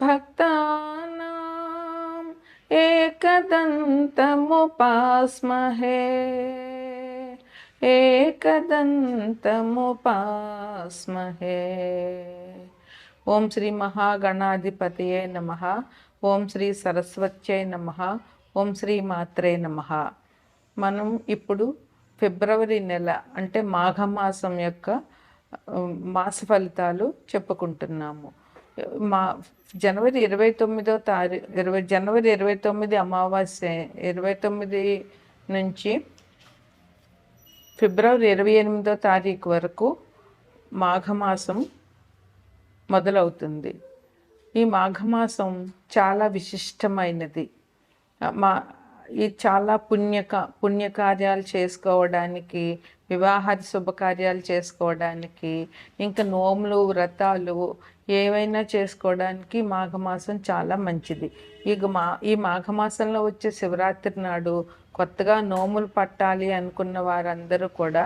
భక్తానాం ఏకదంతముపాస్మహే ఏకదంతముపాస్మహే ఓం శ్రీ మహాగణాధిపతియే నమ ఓం శ్రీ సరస్వత్యే నమ ఓం శ్రీ మాత్రే నమ మనం ఇప్పుడు ఫిబ్రవరి నెల అంటే మాఘమాసం యొక్క మాస ఫలితాలు చెప్పుకుంటున్నాము. మా జనవరి ఇరవై తొమ్మిదో తారీఖు ఇరవై జనవరి ఇరవై తొమ్మిది అమావాస్య ఇరవై తొమ్మిది నుంచి ఫిబ్రవరి ఇరవై ఎనిమిదో తారీఖు వరకు మాఘమాసం మొదలవుతుంది. ఈ మాఘమాసం చాలా విశిష్టమైనది. మా ఈ చాలా పుణ్యక పుణ్యకార్యాలు చేసుకోవడానికి వివాహాది శుభకార్యాలు చేసుకోవడానికి ఇంకా నోములు వ్రతాలు ఏవైనా చేసుకోవడానికి మాఘమాసం చాలా మంచిది. ఈ మా ఈ మాఘమాసంలో వచ్చే శివరాత్రి నాడు కొత్తగా నోములు పట్టాలి అనుకున్న వారందరూ కూడా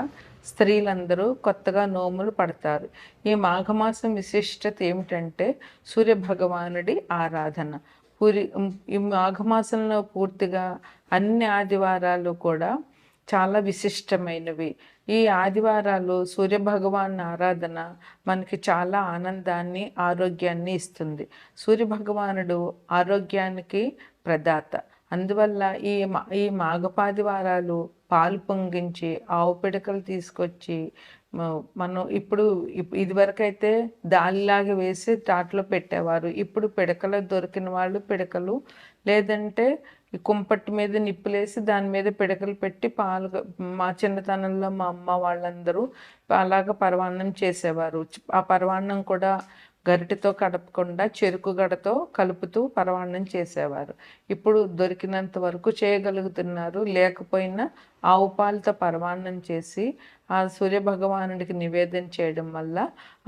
స్త్రీలందరూ కొత్తగా నోములు పడతారు. ఈ మాఘమాసం విశిష్టత ఏమిటంటే సూర్య భగవానుడి ఆరాధన. పూరి ఈ మాఘమాసంలో పూర్తిగా అన్ని ఆదివారాలు కూడా చాలా విశిష్టమైనవి. ఈ ఆదివారాలు సూర్య భగవాన్ ఆరాధన మనకి చాలా ఆనందాన్ని ఆరోగ్యాన్ని ఇస్తుంది. సూర్య భగవానుడు ఆరోగ్యానికి ప్రదాత. అందువల్ల ఈ మా- ఈ మాఘపాదివారాలు పాలు పొంగించి ఆవు పిడకలు తీసుకొచ్చి మనం ఇప్పుడు ఇప్- ఇదివరకైతే దాలిలాగా వేసి తాటలో పెట్టేవారు. ఇప్పుడు పిడకలు దొరికిన వాళ్ళు పిడకలు లేదంటే ఈ కుంపటి మీద నిప్పులేసి దాని మీద పిడకలు పెట్టి పాలు మా చిన్నతనంలో మా అమ్మ వాళ్ళందరూ అలాగ పర్వాన్నం చేసేవారు. ఆ పరవాన్నం కూడా గరిటెతో కడపకుండా చెరుకు గడతో కలుపుతూ పరవాన్నం చేసేవారు. ఇప్పుడు దొరికినంత వరకు చేయగలుగుతున్నారు. లేకపోయినా ఆవు పాలతో పరవాన్నం చేసి ఆ సూర్య భగవానుడికి నివేదన చేయడం వల్ల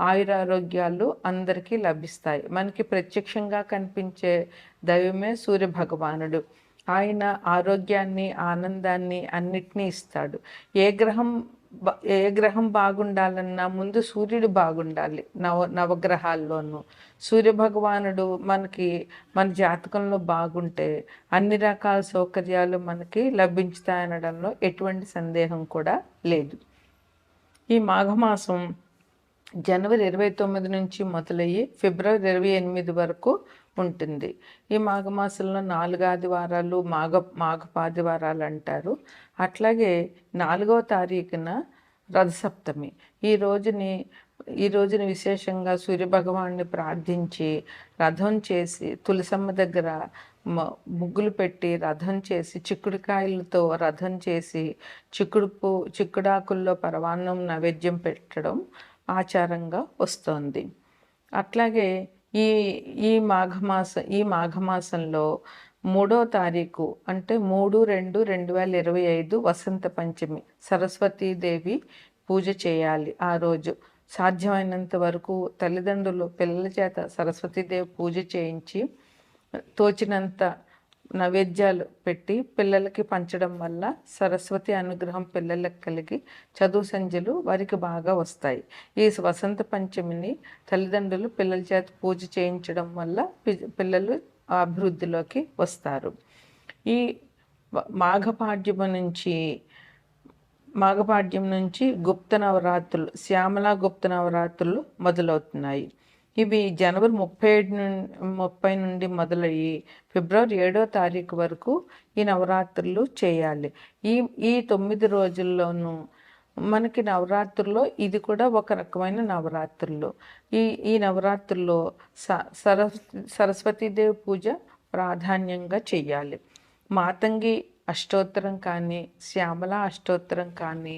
ఆయురారోగ్యాలు అందరికీ లభిస్తాయి. మనకి ప్రత్యక్షంగా కనిపించే దైవమే సూర్య భగవానుడు ఆయన ఆరోగ్యాన్ని ఆనందాన్ని అన్నిటినీ ఇస్తాడు. ఏ గ్రహం ఏ గ్రహం బాగుండాలన్నా ముందు సూర్యుడు బాగుండాలి నవ నవగ్రహాల్లోనూ. సూర్య భగవానుడు మనకి మన జాతకంలో బాగుంటే అన్ని రకాల సౌకర్యాలు మనకి లభించుతాయనడంలో ఎటువంటి సందేహం కూడా లేదు. ఈ మాఘమాసం జనవరి ఇరవై తొమ్మిది నుంచి మొదలయ్యి ఫిబ్రవరి ఇరవై ఎనిమిది వరకు ఉంటుంది ఈ మాఘమాసంలో నాలుగు ఆదివారాలు మాఘ మాఘపాదివారాలు అంటారు అట్లాగే నాలుగవ తారీఖున రథసప్తమి. ఈ రోజుని ఈ రోజున విశేషంగా సూర్యభగవాన్ని ప్రార్థించి రథం చేసి తులసమ్మ దగ్గర ముగ్గులు పెట్టి రథం చేసి చిక్కుడుకాయలతో రథం చేసి చిక్కుడు పూ చిక్కుడాకుల్లో పరవాన్నం నైవేద్యం పెట్టడం ఆచారంగా వస్తోంది. అట్లాగే ఈ ఈ మాఘమాస ఈ మాఘమాసంలో మూడో తారీఖు అంటే మూడు రెండు రెండు వేల ఇరవై ఐదు వసంత పంచమి సరస్వతీదేవి పూజ చేయాలి ఆ రోజు. సాధ్యమైనంత వరకు తల్లిదండ్రులు పిల్లల చేత సరస్వతీదేవి పూజ చేయించి తోచినంత నైవేద్యాలు పెట్టి పిల్లలకి పంచడం వల్ల సరస్వతి అనుగ్రహం పిల్లలకు కలిగి చదువు సంధ్యలు వారికి బాగా వస్తాయి. ఈ వసంత పంచమిని తల్లిదండ్రులు పిల్లల చేత పూజ చేయించడం వల్ల పిల్లలు అభివృద్ధిలోకి వస్తారు. ఈ మాఘపాడ్యము నుంచి మాఘపాడ్యం నుంచి గుప్త నవరాత్రులు శ్యామలా గుప్త నవరాత్రులు మొదలవుతున్నాయి. ఇవి జనవరి ముప్పై ఏడు నుండి ముప్పై నుండి మొదలయ్యి ఫిబ్రవరి ఏడో తారీఖు వరకు ఈ నవరాత్రులు చేయాలి. ఈ ఈ తొమ్మిది రోజుల్లోనూ మనకి నవరాత్రుల్లో ఇది కూడా ఒక రకమైన నవరాత్రులు. ఈ ఈ నవరాత్రుల్లో స సర సరస్వతీదేవి పూజ ప్రాధాన్యంగా చెయ్యాలి మాతంగి అష్టోత్తరం కానీ శ్యామల అష్టోత్తరం కానీ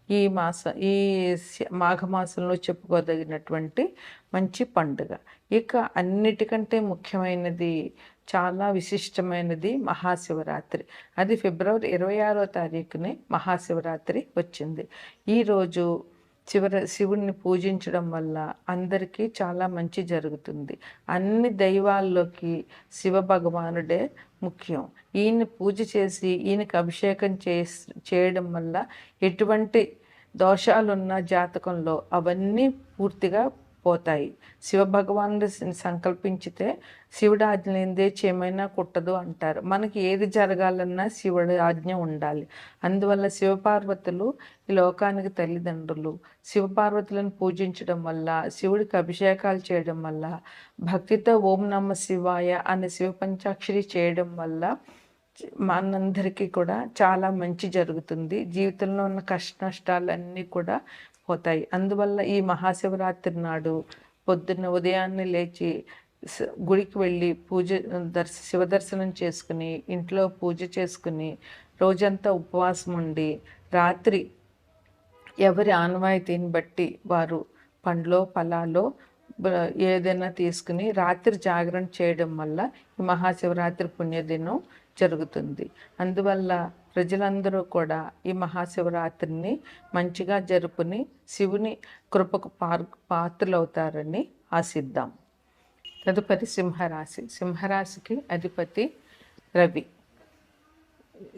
ఈ మాస ఈ మాఘమాసంలో చెప్పుకోదగినటువంటి మంచి పండుగ. ఇక అన్నిటికంటే ముఖ్యమైనది చాలా విశిష్టమైనది మహాశివరాత్రి. అది ఫిబ్రవరి ఇరవై ఆరో తారీఖునే మహాశివరాత్రి వచ్చింది. ఈరోజు చివర శివుణ్ణి పూజించడం వల్ల అందరికీ చాలా మంచి జరుగుతుంది. అన్ని దైవాల్లోకి శివ భగవానుడే ముఖ్యం. ఈయన్ని పూజ చేసి ఈయనకి అభిషేకం చేయడం వల్ల ఎటువంటి దోషాలున్న జాతకంలో అవన్నీ పూర్తిగా పోతాయి. శివభగవానుడు సంకల్పించితే శివుడు ఆజ్ఞ లేనిదే చేయమైనా కుట్టదు అంటారు. మనకి ఏది జరగాలన్నా శివుడి ఆజ్ఞ ఉండాలి. అందువల్ల శివపార్వతులు ఈ లోకానికి తల్లిదండ్రులు. శివపార్వతులను పూజించడం వల్ల శివుడికి అభిషేకాలు చేయడం వల్ల భక్తితో ఓం నమ శివాయ అనే శివ పంచాక్షరి చేయడం వల్ల మనందరికీ కూడా చాలా మంచి జరుగుతుంది. జీవితంలో ఉన్న కష్ట నష్టాలన్నీ కూడా పోతాయి. అందువల్ల ఈ మహాశివరాత్రి నాడు పొద్దున్న ఉదయాన్నే లేచి గుడికి వెళ్ళి పూజ దర్శ శివ దర్శనం చేసుకుని ఇంట్లో పూజ చేసుకుని రోజంతా ఉపవాసం ఉండి రాత్రి ఎవరి ఆనవాయితీని బట్టి వారు పండ్లో ఫలాలో ఏదైనా తీసుకుని రాత్రి జాగరణ చేయడం వల్ల ఈ మహాశివరాత్రి పుణ్యదినం జరుగుతుంది. అందువల్ల ప్రజలందరూ కూడా ఈ మహాశివరాత్రిని మంచిగా జరుపుని శివుని కృపకు పార్ పాత్రలవుతారని ఆశిద్దాం. తదుపరి సింహరాశి. సింహరాశికి అధిపతి రవి.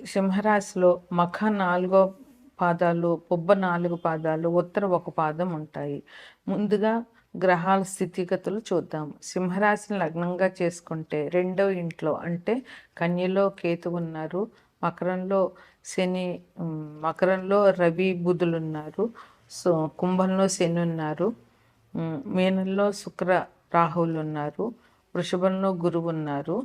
సింహరాశిలో మఖ నాలుగో పాదాలు పుబ్బ నాలుగు పాదాలు ఉత్తర ఒక పాదం ఉంటాయి. ముందుగా గ్రహాల స్థితిగతులు చూద్దాం. సింహరాశిని లగ్నంగా చేసుకుంటే రెండో ఇంట్లో అంటే కన్యలో కేతు ఉన్నారు మకరంలో శని మకరంలో రవి బుధులు ఉన్నారు సో కుంభంలో శని ఉన్నారు మీనంలో శుక్ర రాహువులు ఉన్నారు వృషభంలో గురువు ఉన్నారు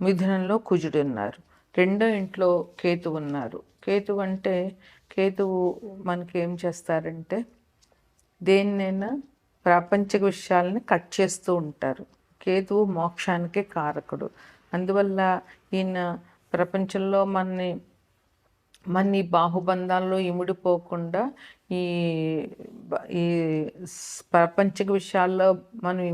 మిథునంలో కుజుడు ఉన్నారు. రెండో ఇంట్లో కేతు ఉన్నారు. కేతు అంటే కేతువు మనకి ఏం చేస్తారంటే దేన్నైనా ప్రాపంచిక విషయాలని కట్ చేస్తూ ఉంటారు. కేతువు మోక్షానికే కారకుడు. అందువల్ల ఈయన ప్రపంచంలో మనని మన ఈ బాహుబంధాల్లో ఇముడిపోకుండా ఈ ఈ ప్రపంచిక విషయాల్లో మనం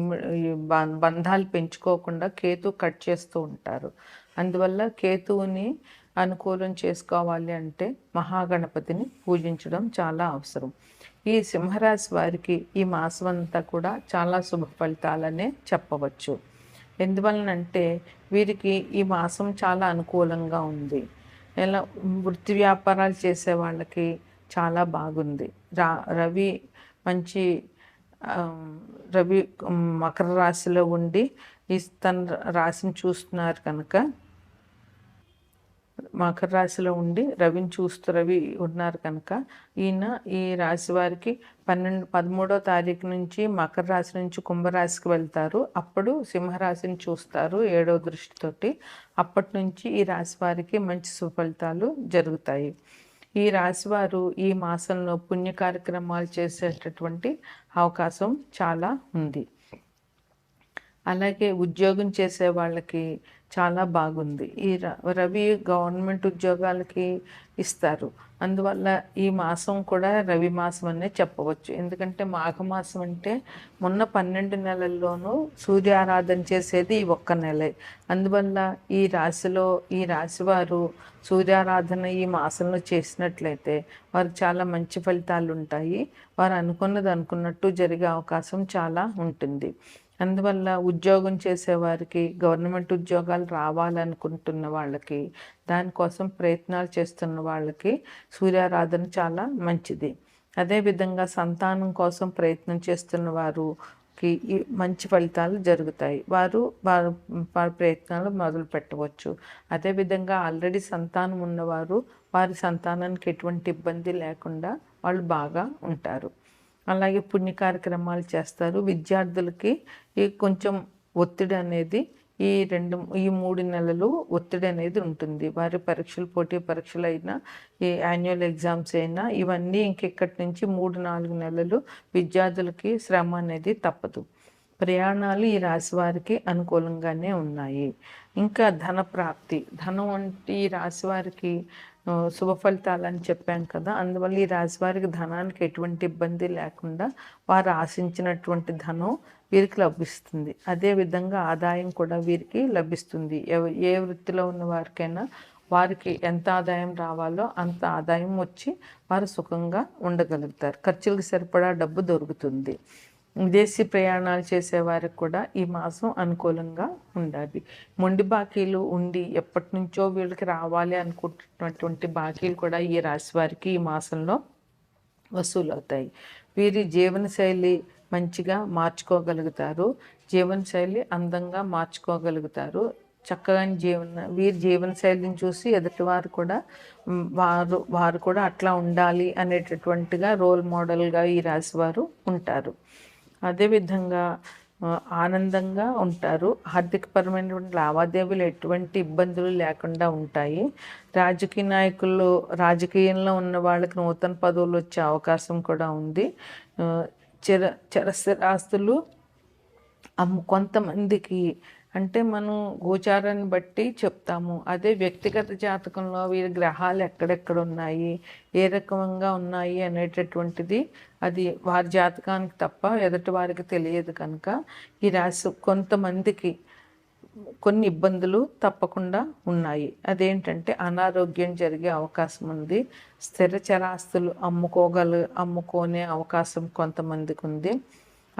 బంధాలు పెంచుకోకుండా కేతు కట్ చేస్తూ ఉంటారు. అందువల్ల కేతువుని అనుకూలం చేసుకోవాలి అంటే మహాగణపతిని పూజించడం చాలా అవసరం. ఈ సింహరాశి వారికి ఈ మాసం అంతా కూడా చాలా శుభ ఫలితాలనే చెప్పవచ్చు. ఎందువలనంటే వీరికి ఈ మాసం చాలా అనుకూలంగా ఉంది. ఎలా వృత్తి వ్యాపారాలు చేసే వాళ్ళకి చాలా బాగుంది. రా రవి మంచి రవి మకర రాశిలో ఉండి ఈ తన రాశిని చూస్తున్నారు కనుక మకర రాశిలో ఉండి రవిని చూస్తూ రవి ఉన్నారు కనుక ఈయన ఈ రాశి వారికి పన్నెండు పదమూడో తారీఖు నుంచి మకర రాశి నుంచి కుంభరాశికి వెళ్తారు. అప్పుడు సింహరాశిని చూస్తారు ఏడవ దృష్టితోటి. అప్పటి నుంచి ఈ రాశి వారికి మంచి సుఫలితాలు జరుగుతాయి. ఈ రాశివారు ఈ మాసంలో పుణ్య కార్యక్రమాలు చేసేటటువంటి అవకాశం చాలా ఉంది. అలాగే ఉద్యోగం చేసే వాళ్ళకి చాలా బాగుంది. ఈ ర- రవి గవర్నమెంట్ ఉద్యోగాలకి ఇస్తారు. అందువల్ల ఈ మాసం కూడా రవి మాసం అనే చెప్పవచ్చు. ఎందుకంటే మాఘమాసం అంటే మొన్న పన్నెండు నెలల్లోనూ సూర్యారాధన చేసేది ఈ ఒక్క నెలే. అందువల్ల ఈ రాశిలో ఈ రాశి వారు సూర్యారాధన ఈ మాసంలో చేసినట్లయితే వారు చాలా మంచి ఫలితాలు ఉంటాయి వారు అనుకున్నది అనుకున్నట్టు జరిగే అవకాశం చాలా ఉంటుంది. అందువల్ల ఉద్యోగం చేసేవారికి గవర్నమెంట్ ఉద్యోగాలు రావాలనుకుంటున్న వాళ్ళకి దానికోసం ప్రయత్నాలు చేస్తున్న వాళ్ళకి సూర్యారాధన చాలా మంచిది. అదేవిధంగా సంతానం కోసం ప్రయత్నం చేస్తున్న వారుకి మంచి ఫలితాలు జరుగుతాయి. వారు వారు వారి ప్రయత్నాలు మొదలు పెట్టవచ్చు. అదేవిధంగా ఆల్రెడీ సంతానం ఉన్నవారు వారి సంతానానికి ఎటువంటి ఇబ్బంది లేకుండా వాళ్ళు బాగా ఉంటారు. అలాగే పుణ్య కార్యక్రమాలు చేస్తారు. విద్యార్థులకి ఈ కొంచెం ఒత్తిడి అనేది ఈ రెండు ఈ మూడు నెలలు ఒత్తిడి అనేది ఉంటుంది. వారి పరీక్షలు పోటీ పరీక్షలు అయినా ఈ యాన్యువల్ ఎగ్జామ్స్ అయినా ఇవన్నీ ఇంకెక్కడి నుంచి మూడు నాలుగు నెలలు విద్యార్థులకి శ్రమ అనేది తప్పదు. ప్రయాణాలు ఈ రాశి వారికి అనుకూలంగానే ఉన్నాయి. ఇంకా ధన ప్రాప్తి. ధనం అంటే ఈ రాశి వారికి శుభ ఫలితాలని చెప్పాం కదా. అందువల్ల ఈ రాజువారికి ధనానికి ఎటువంటి ఇబ్బంది లేకుండా వారు ఆశించినటువంటి ధనం వీరికి లభిస్తుంది. అదే విధంగా ఆదాయం కూడా వీరికి లభిస్తుంది. ఏ వృత్తిలో ఉన్న వారికైనా వారికి ఎంత ఆదాయం రావాలో అంత ఆదాయం వచ్చి వారు సుఖంగా ఉండగలుగుతారు. ఖర్చులకు సరిపడా డబ్బు దొరుకుతుంది. విదేశీ ప్రయాణాలు చేసేవారికి కూడా ఈ మాసం అనుకూలంగా ఉండాలి. మొండి బాకీలు ఉండి ఎప్పటి నుంచో వీళ్ళకి రావాలి అనుకుంటున్నటువంటి బాకీలు కూడా ఈ రాశి వారికి ఈ మాసంలో వసూలవుతాయి. వీరి జీవనశైలి మంచిగా మార్చుకోగలుగుతారు. జీవనశైలి అందంగా మార్చుకోగలుగుతారు. చక్కగా జీవన వీరి జీవనశైలిని చూసి ఎదుటివారు కూడా వారు వారు కూడా అట్లా ఉండాలి అనేటటువంటిగా రోల్ మోడల్గా ఈ రాశి వారు ఉంటారు. అదేవిధంగా ఆనందంగా ఉంటారు. ఆర్థికపరమైనటువంటి లావాదేవీలు ఎటువంటి ఇబ్బందులు లేకుండా ఉంటాయి. రాజకీయ నాయకులు రాజకీయంలో ఉన్న వాళ్ళకి నూతన పదవులు వచ్చే అవకాశం కూడా ఉంది. చిర చరస్థిరాస్తులు కొంతమందికి అంటే మనం గోచారాన్ని బట్టి చెప్తాము. అదే వ్యక్తిగత జాతకంలో వీరి గ్రహాలు ఎక్కడెక్కడ ఉన్నాయి ఏ రకంగా ఉన్నాయి అనేటటువంటిది అది వారి జాతకానికి తప్ప ఎదుటి వారికి తెలియదు కనుక ఈ రాశి కొంతమందికి కొన్ని ఇబ్బందులు తప్పకుండా ఉన్నాయి. అదేంటంటే అనారోగ్యం జరిగే అవకాశం ఉంది. స్థిర చరాస్తులు అమ్ముకోగల అమ్ముకునే అవకాశం కొంతమందికి ఉంది.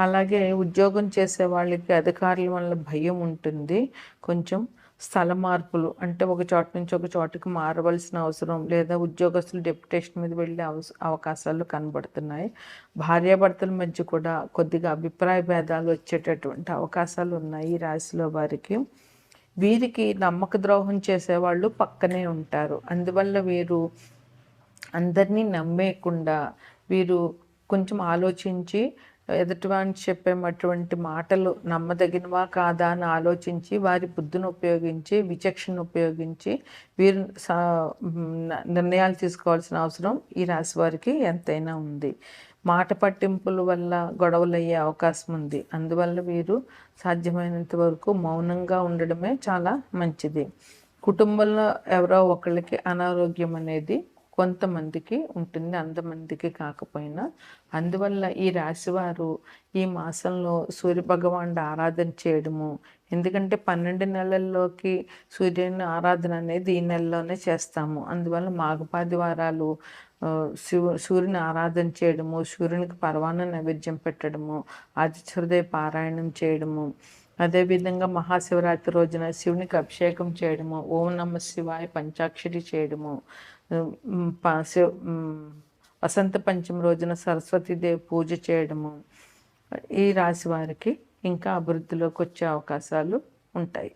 అలాగే ఉద్యోగం చేసే వాళ్ళకి అధికారుల వల్ల భయం ఉంటుంది. కొంచెం స్థల మార్పులు అంటే ఒక చోట నుంచి ఒక చోటుకి మారవలసిన అవసరం లేదా ఉద్యోగస్తులు డెప్యుటేషన్ మీద వెళ్ళే అవకాశాలు కనబడుతున్నాయి. భార్యాభర్తల మధ్య కూడా కొద్దిగా అభిప్రాయ భేదాలు వచ్చేటటువంటి అవకాశాలు ఉన్నాయి ఈ రాశిలో వారికి. వీరికి నమ్మక ద్రోహం చేసేవాళ్ళు పక్కనే ఉంటారు. అందువల్ల వీరు అందరినీ నమ్మేయకుండా వీరు కొంచెం ఆలోచించి ఎదుటివాణి చెప్పే అటువంటి మాటలు నమ్మదగినవా కాదా అని ఆలోచించి వారి బుద్ధిని ఉపయోగించి విచక్షణ ఉపయోగించి వీరు సా నిర్ణయాలు తీసుకోవాల్సిన అవసరం ఈ రాశి వారికి ఎంతైనా ఉంది. మాట పట్టింపుల వల్ల గొడవలు అయ్యే అవకాశం ఉంది. అందువల్ల వీరు సాధ్యమైనంత వరకు మౌనంగా ఉండడమే చాలా మంచిది. కుటుంబంలో ఎవరో ఒకళ్ళకి అనారోగ్యం అనేది కొంతమందికి ఉంటుంది అంతమందికి కాకపోయినా. అందువల్ల ఈ రాశివారు ఈ మాసంలో సూర్యభగవానుడు ఆరాధన చేయడము ఎందుకంటే పన్నెండు నెలల్లోకి సూర్యుని ఆరాధన అనేది ఈ నెలలోనే చేస్తాము. అందువల్ల మాఘపాది వారాలు శివ సూర్యుని ఆరాధన చేయడము సూర్యునికి పర్వాణ నైవేద్యం పెట్టడము ఆదిత్యహృదయ పారాయణం చేయడము అదేవిధంగా మహాశివరాత్రి రోజున శివునికి అభిషేకం చేయడము ఓం నమ శివాయ పంచాక్షరి చేయడము వసంత పంచమి రోజున సరస్వతీదేవి పూజ చేయడము. ఈ రాశి వారికి ఇంకా అభివృద్ధిలోకి వచ్చే అవకాశాలు ఉంటాయి.